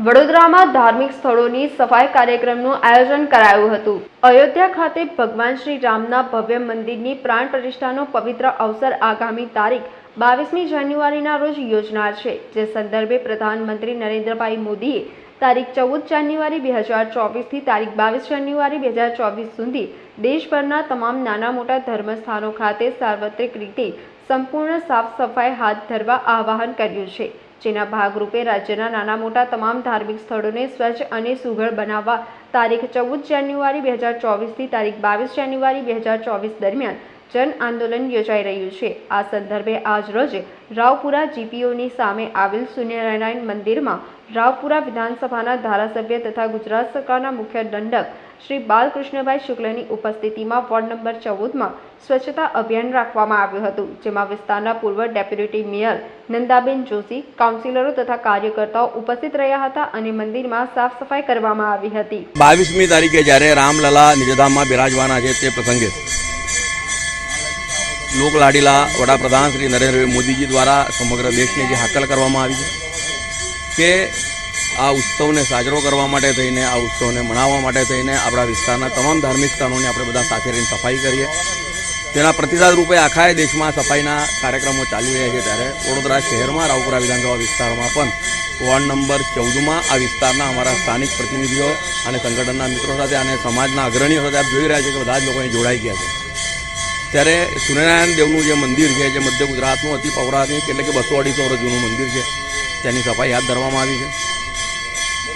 વડોદરામાં ધાર્મિક સ્થળોની સફાઈ કાર્યક્રમનું આયોજન કરાયું હતું. અયોધ્યા ખાતે ભગવાન શ્રી રામના ભવ્ય મંદિરની પ્રાણ પ્રતિષ્ઠાનો પવિત્ર અવસર આગામી તારીખ બાવીસમી જાન્યુઆરીના રોજ યોજનાર છે. જે સંદર્ભે પ્રધાનમંત્રી નરેન્દ્રભાઈ મોદીએ તારીખ ચૌદ જાન્યુઆરી બે હજાર ચોવીસથી તારીખ બાવીસ જાન્યુઆરી બે હજાર ચોવીસ સુધી દેશભરના તમામ નાના મોટા ધર્મસ્થાનો ખાતે સાર્વત્રિક રીતે સંપૂર્ણ સાફ સફાઈ હાથ ધરવા આહવાન કર્યું છે. જેના ભાગરૂપે રાજ્યના નાના મોટા તમામ ધાર્મિક સ્થળોને સ્વચ્છ અને સુઘડ બનાવવા તારીખ ચૌદ જાન્યુઆરી બે હજાર ચોવીસથી તારીખ બાવીસ જાન્યુઆરી બે હજાર ચોવીસ દરમિયાન જન આંદોલન યોજાઈ રહ્યું છે. આ સંદર્ભે આજ રોજ રાવપુરા જીપીઓની સામે આવેલ સૂર્યનારાયણ મંદિરમાં રાવપુરા વિધાનસભાના ધારાસભ્ય તથા ગુજરાત સરકારના મુખ્ય દંડક શ્રી બાલકૃષ્ણભાઈ શુક્લની ઉપસ્થિતિમાં વોર્ડ નંબર ચૌદમાં સ્વચ્છતા અભિયાન રાખવામાં આવ્યું હતું, જેમાં વિસ્તારના પૂર્વ ડેપ્યુટી મેયર નંદાબેન જોશી, કાઉન્સિલરો તથા કાર્યકર્તાઓ ઉપસ્થિત રહ્યા હતા અને મંદિરમાં સાફ સફાઈ કરવામાં આવી હતી. બાવીસમી તારીખે જ્યારે રામલલા નિજધામમાં બિરાજવાના છે તે પ્રસંગે લોકલાડીલા વડાપ્રધાન શ્રી નરેન્દ્રભાઈ મોદીજી દ્વારા સમગ્ર દેશને જે હાકલ કરવામાં આવી છે કે આ ઉત્સવને સાજરો કરવા માટે થઈને, આ ઉત્સવને મનાવવા માટે થઈને આપણા વિસ્તારના તમામ ધાર્મિક સ્થાનોની આપણે બધા સાથે રહીને સફાઈ કરીએ. તેના પ્રતિસાદ રૂપે આખા દેશમાં સફાઈના કાર્યક્રમો ચાલી રહ્યા છે ત્યારે વડોદરા શહેરમાં, રાવપુરા વિધાનસભા વિસ્તારમાં પણ વોર્ડ નંબર ચૌદમાં આ વિસ્તારના અમારા સ્થાનિક પ્રતિનિધિઓ અને સંગઠનના મિત્રો સાથે અને સમાજના અગ્રણીઓ સાથે આપ જોઈ રહ્યા છે કે બધા જ લોકો જોડાઈ ગયા છે. ત્યારે સૂર્યનારાયણ દેવનું જે મંદિર છે, જે મધ્ય ગુજરાતનું અતિ પૌરાણિક એટલે કે બસો અઢીસો વર્ષ જૂનું મંદિર છે, તેની સફાઈ હાથ ધરવામાં આવી છે.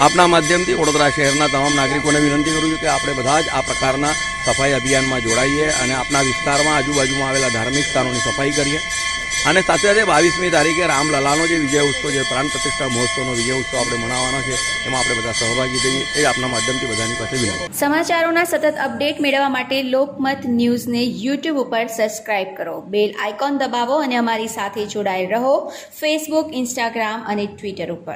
આપના માધ્યમથી વડોદરા શહેરના તમામ નાગરિકોને વિનંતી કરું છું કે આપણે બધા જ આ પ્રકારના સફાઈ અભિયાનમાં જોડાઈએ અને આપણા વિસ્તારમાં આજુબાજુમાં આવેલા ધાર્મિક સ્થાનોની સફાઈ કરીએ. અને સાથે સાથે બાવીસમી તારીખે રામલલાનો જે વિજય ઉત્સવ છે પ્રાણ પ્રતિષ્ઠા મહોત્સવનો વિજય ઉત્સવ આપણે મનાવવાનો છે, એમાં આપણે બધા સહભાગી થઈએ, એ આપના માધ્યમથી બધાની પાસે વિનંતી. સમાચારોના સતત અપડેટ મેળવવા માટે લોકમત ન્યૂઝને યુટ્યુબ ઉપર સબસ્ક્રાઇબ કરો. બેલ આઇકોન દબાવો અને અમારી સાથે જોડાયેલ રહો ફેસબુક, ઇન્સ્ટાગ્રામ અને ટ્વિટર ઉપર.